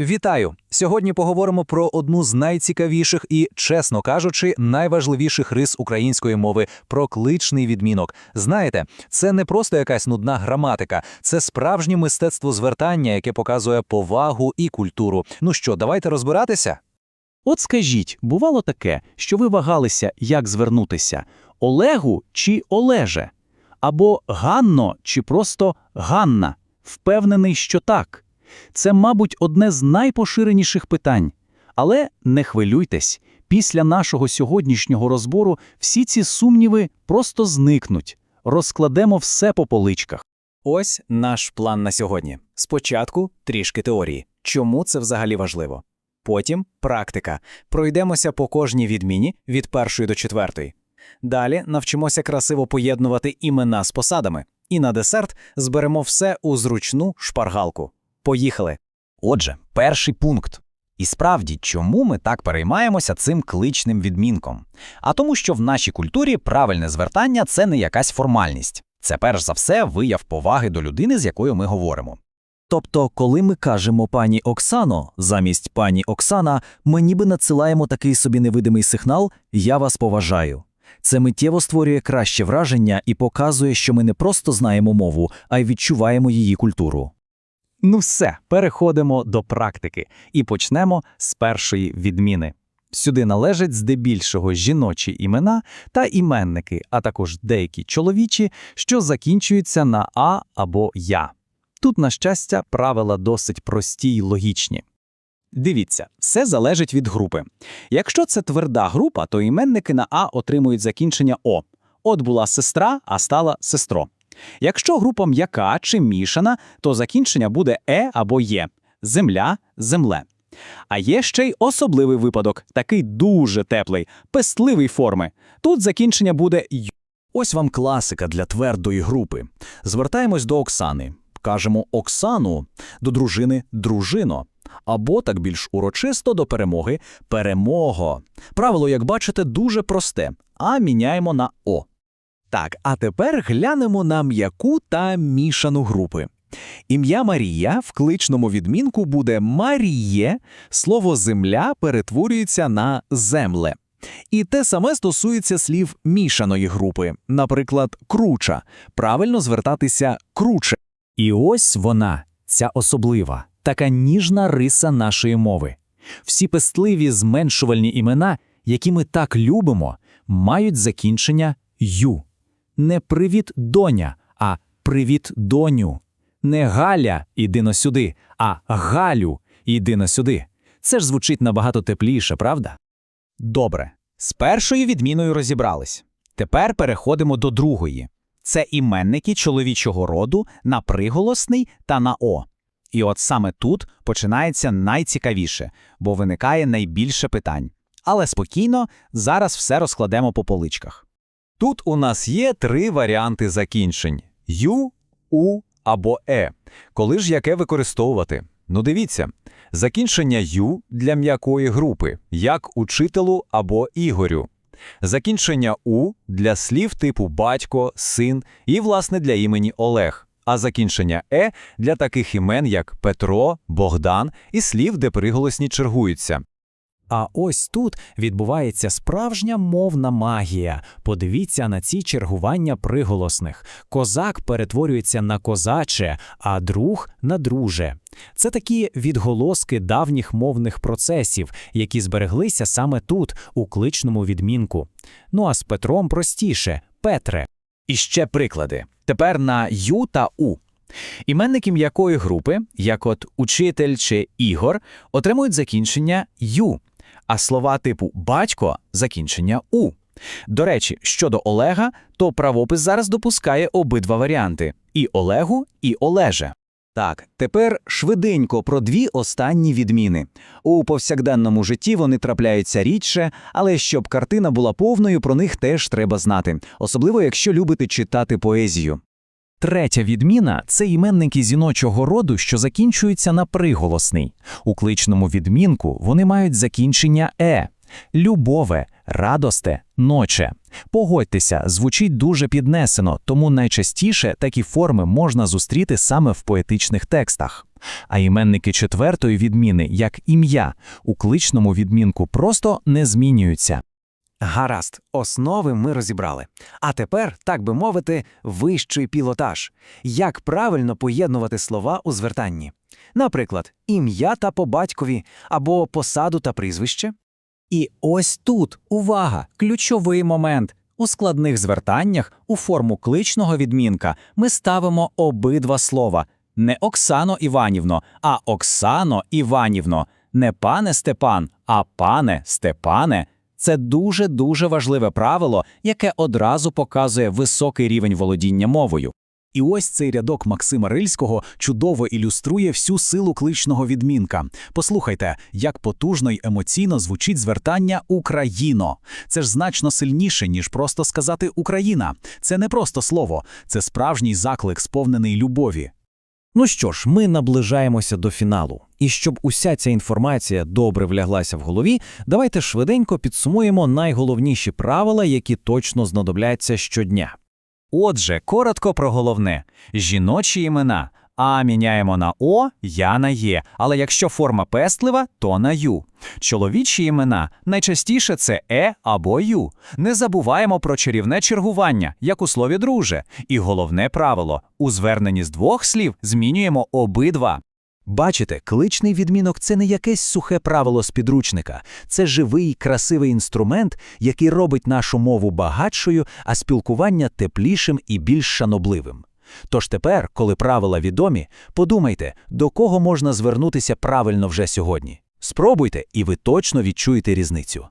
Вітаю! Сьогодні поговоримо про одну з найцікавіших і, чесно кажучи, найважливіших рис української мови про кличний відмінок. Знаєте, це не просто якась нудна граматика, це справжнє мистецтво звертання, яке показує повагу і культуру. Ну що, давайте розбиратися? От скажіть, бувало таке, що ви вагалися, як звернутися Олегу чи Олеже? Або Ганно чи просто Ганна? Впевнений, що так. Це, мабуть, одне з найпоширеніших питань. Але не хвилюйтесь, після нашого сьогоднішнього розбору всі ці сумніви просто зникнуть. Розкладемо все по поличках. Ось наш план на сьогодні. Спочатку трішки теорії. Чому це взагалі важливо? Потім практика. Пройдемося по кожній відміні від першої до четвертої. Далі навчимося красиво поєднувати імена з посадами. І на десерт зберемо все у зручну шпаргалку. Поїхали! Отже, перший пункт. І справді, чому ми так переймаємося цим кличним відмінком? А тому, що в нашій культурі правильне звертання це не якась формальність. Це перш за все вияв поваги до людини, з якою ми говоримо. Тобто, коли ми кажемо пані Оксано замість пані Оксана, ми ніби надсилаємо такий собі невидимий сигнал Я вас поважаю. Це миттєво створює краще враження і показує, що ми не просто знаємо мову, а й відчуваємо її культуру. Ну все, переходимо до практики і почнемо з першої відміни. Сюди належать здебільшого жіночі імена та іменники, а також деякі чоловічі, що закінчуються на а або я. Тут, на щастя, правила досить прості й логічні. Дивіться, все залежить від групи. Якщо це тверда група, то іменники на А отримують закінчення О. От була сестра, а стала сестро. Якщо група м'яка чи мішана, то закінчення буде е або є земля, земле. А є ще й особливий випадок, такий дуже теплий, пестливий форми. Тут закінчення буде й. Ось вам класика для твердої групи. Звертаємось до Оксани. Кажемо Оксану, до дружини дружино. Або так більш урочисто до перемоги перемого. Правило, як бачите, дуже просте, а міняємо на О. Так, а тепер глянемо на м'яку та мішану групи. Ім'я Марія в кличному відмінку буде Маріє, слово земля перетворюється на земле. І те саме стосується слів мішаної групи, наприклад, круча. Правильно звертатися круче. І ось вона, ця особлива, така ніжна риса нашої мови. Всі пестливі зменшувальні імена, які ми так любимо, мають закінчення ю. Не привіт доня, а привіт доню. Не Галя, іди но сюди, а Галю, іди но сюди. Це ж звучить набагато тепліше, правда? Добре. З першою відміною розібрались. Тепер переходимо до другої. Це іменники чоловічого роду на приголосний та на О. І от саме тут починається найцікавіше, бо виникає найбільше питань. Але спокійно, зараз все розкладемо по поличках. Тут у нас є три варіанти закінчень: ю, у або е. Коли ж яке використовувати? Ну дивіться, закінчення ю для м'якої групи, як учителю або ігорю. Закінчення у для слів типу батько, син і, власне, для імені Олег. А закінчення е для таких імен, як Петро, Богдан і слів, де приголосні чергуються. А ось тут відбувається справжня мовна магія. Подивіться на ці чергування приголосних. Козак перетворюється на козаче, а друг на друже. Це такі відголоски давніх мовних процесів, які збереглися саме тут, у кличному відмінку. Ну а з Петром простіше Петре. І ще приклади. Тепер на ю та у. Іменники м'якої групи, як от учитель чи ігор, отримують закінчення ю, а слова типу батько закінчення у. До речі, щодо Олега, то правопис зараз допускає обидва варіанти: і Олегу, і Олеже. Так, тепер швиденько про дві останні відміни. У повсякденному житті вони трапляються рідше, але щоб картина була повною, про них теж треба знати, особливо якщо любите читати поезію. Третя відміна це іменники жіночого роду, що закінчуються на приголосний. У кличному відмінку вони мають закінчення е. Любове, радосте, ноче. Погодьтеся, звучить дуже піднесено, тому найчастіше такі форми можна зустріти саме в поетичних текстах. А іменники четвертої відміни, як ім'я, у кличному відмінку просто не змінюються. Гаразд, основи ми розібрали. А тепер, так би мовити, вищий пілотаж. Як правильно поєднувати слова у звертанні? Наприклад, ім'я та по батькові або посаду та прізвище. І ось тут, увага, ключовий момент. У складних звертаннях у форму кличного відмінка ми ставимо обидва слова. Не Оксано Іванівно, а Оксано Іванівно. Не пане Степан, а пане Степане. Це дуже-дуже важливе правило, яке одразу показує високий рівень володіння мовою. І ось цей рядок Максима Рильського чудово ілюструє всю силу кличного відмінка. Послухайте, як потужно й емоційно звучить звертання Україно. Це ж значно сильніше, ніж просто сказати Україна. Це не просто слово, це справжній заклик, сповнений любові. Ну що ж, ми наближаємося до фіналу. І щоб уся ця інформація добре вляглася в голові, давайте швиденько підсумуємо найголовніші правила, які точно знадобляться щодня. Отже, коротко про головне. Жіночі імена. А міняємо на О, я на Є, але якщо форма пестлива, то на Ю. Чоловічі імена найчастіше це Е або Ю. Не забуваємо про чарівне чергування, як у слові друже. І головне правило у зверненні з двох слів змінюємо обидва. Бачите, кличний відмінок це не якесь сухе правило з підручника, це живий, красивий інструмент, який робить нашу мову багатшою, а спілкування теплішим і більш шанобливим. Тож тепер, коли правила відомі, подумайте, до кого можна звернутися правильно вже сьогодні. Спробуйте, і ви точно відчуєте різницю.